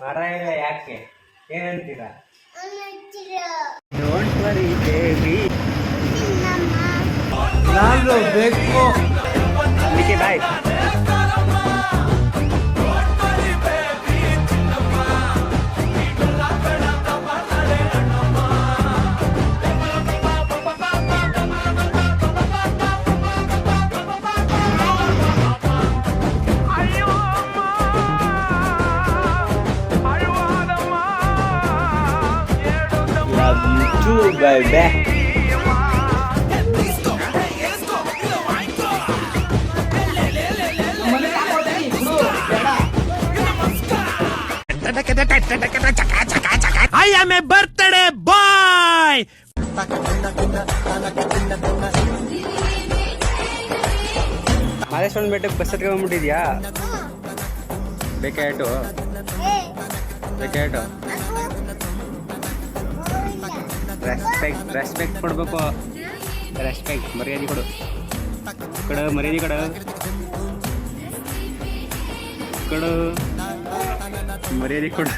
ಮರ ಇಲ್ಲ ಯಾಕೆ? ಏನಂತೀರಾ? ನಾನು ಬೇಕು. ಅದಕ್ಕೆ ಬಾಯ್ too, baby. I am a birthday boy! ಮಾದೇಶ್ವರನ ಬೆಟ್ಟಕ್ಕೆ ಬಸ್ ಹತ್ಕೊಂಡ್ಬಿಟ್ಟಿದ್ಯಾ ಬೇಕಾ ಆಟೋ ರೆಸ್ಪೆಕ್ಟ್ ರೆಸ್ಪೆಕ್ಟ್ ಕೊಡ್ಬೇಕು. ರೆಸ್ಪೆಕ್ಟ್ ಮರ್ಯಾದೆ ಕೊಡು. ಕಡ ಮರ್ಯಾದೆ ಕಡ. ಕಡು ಮರ್ಯಾದೆ ಕೊಡು.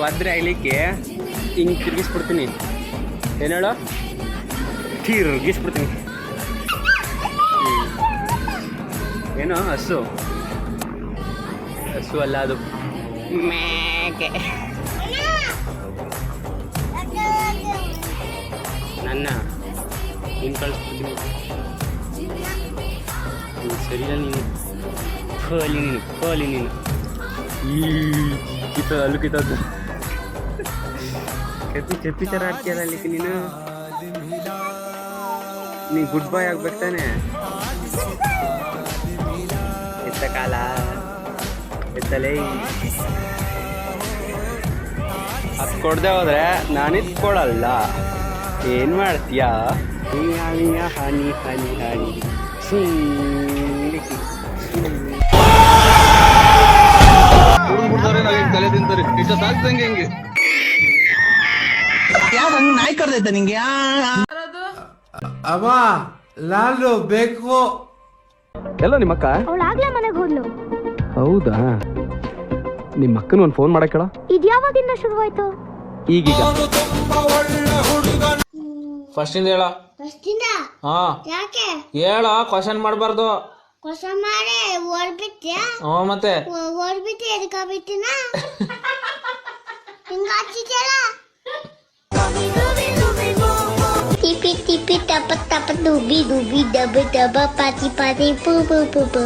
ಒದ್ರೆ ಆಗ್ಲಿಕ್ಕೆ ಹಿಂಗೆ ತಿರುಗಿಸ್ಬಿಡ್ತೀನಿ. ಏನು ಹೇಳು? ತಿರುಗಿಸ್ಬಿಡ್ತೀನಿ. ಏನೋ, ಹಸು? ಹಸು ಅಲ್ಲ ಅದು. ಮೇಕೆ ನನ್ನ, ನೀನು ಕಳಿಸ್ಬಿಡ್ತೀನಿ ನೀನು ಸರಿಯಿಲ್ಲ ನೀನು? ಕೋಲಿ ನೀನು ಕೋಲಿ ನೀನು. ಈ ಕಿತ್ತ ಅಲ್ಲು ಕಿತ್ತದ್ದು ಕೆಪ್ಪಿ ಕೆಪ್ಪಿ ಥರ ಆಡ್ತೀಯಲ್ಲ ಅಲ್ಲಿಗೆ ನೀನು? ನೀ ಗುಡ್ ಬಾಯ್ ಆಗ್ಬೇಕು ತಾನೆ. ಎತ್ತಲೇ ಅದು ಕೊಡದೆ ಹೋದ್ರೆ ನಾನು ಕೊಡಲ್ಲ ಏನು ಮಾಡ್ತೀಯಾ? ಹನಿ ಹನಿ ಹನಿ ಹನಿ ತಲೆ ತಿಂತಾರೆ? ಇಷ್ಟ ಸಾಕ್ದಂಗೆ ಹೆಂಗೆ? ನಾಯಿ ಕರ್ದೈತೆ ನಿಂಗೆ? ಅವ ಬೇಕು. ಎಲ್ಲ ನಿಮ್ಮಕ್ಕ? ಅವಳಾಗ್ಲೇ ಮನೆಗೆ ಹೋದ್ಲು. ಹೌದಾ? ನಿಮ್ಮ ಅಕ್ಕನ ಒಂದು ಫೋನ್ ಮಾಡಕ್ಕಳ. ಇದು ಇದ್ಯಾವಾಗಿಂದ ಶುರುವಾಯ್ತು? ಈಗೀಗ. ಫಸ್ಟ್ ಇಂದ ಹೇಳ. ಫಸ್ಟಿಂದ? ಹಾ. ಯಾಕೆ? ಹೇಳ ಕ್ವಶನ್ ಮಾಡಬಾರ್ದು. ಹೊಸ ಮಾಡಿ ಓಡ್ಬಿಟ್ಟ್ಯಾ ಹ್ಞೂ ಮತ್ತೆ? ಓಡ್ಬಿಟ್ಟು ಎದಕ್ಕ ಬಿಟ್ಟಿನ ಹಿಂಗ ಹಚ್ಚಿದ್ಯಲ್ಲ ಟಿಪಿ ಟಿಪಿ ಟಪ ಟಪ ಡುಬಿ ಡುಬಿ ಡಬ ಡಬ ಪಾತಿ ಪಾತಿ ಪು ಪು ಪು ಪು.